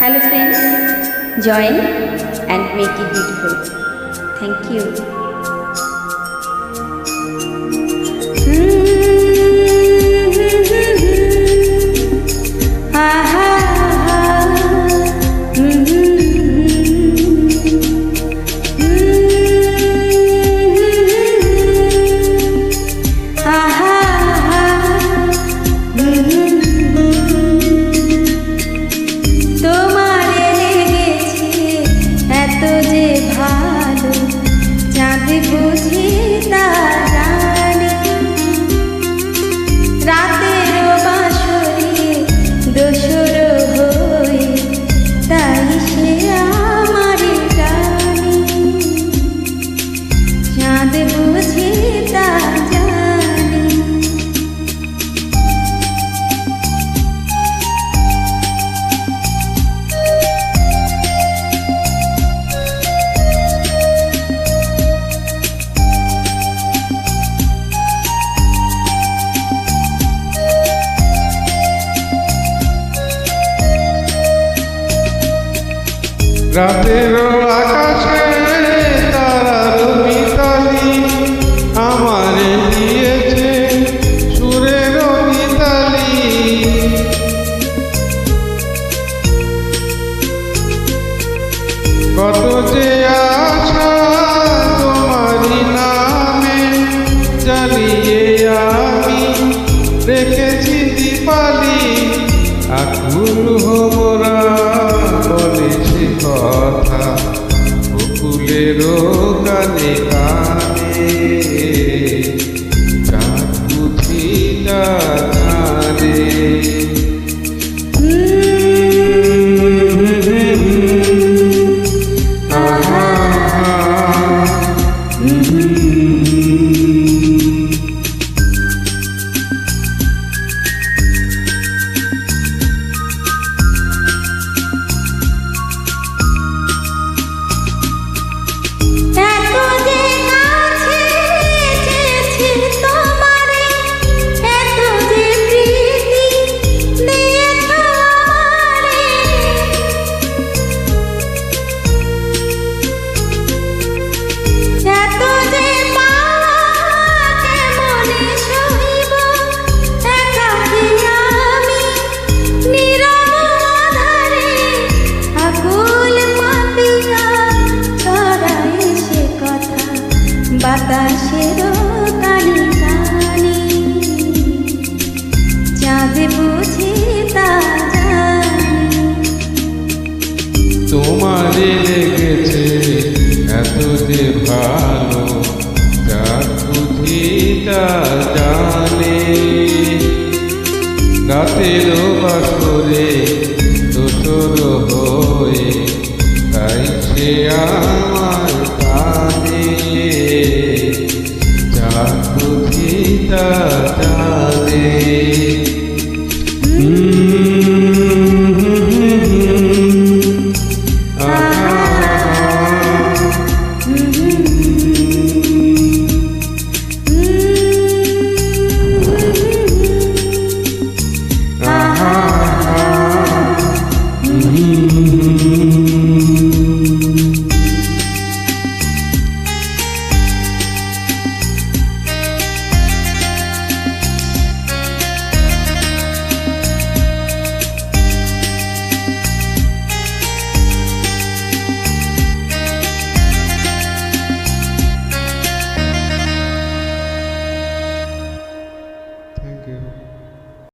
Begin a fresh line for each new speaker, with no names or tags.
Hello friends, join and make it beautiful. Thank you. রাতের
আকাশে তারার মিতালি আমারে দিয়েছে সুরের মিতালি কত যে আশা নামে জ্বালিয়ে আমি দীপালি। আকুল হোমরা বলেছি কথা। বকুলেরও কানে কানে
তোমারে
লেগেছে এত যে ভালো যা বুঝি তা জানে। রাতের বাসরে দোসর হয়ে, তাই সে আমার কানে। যা বুঝি জানে।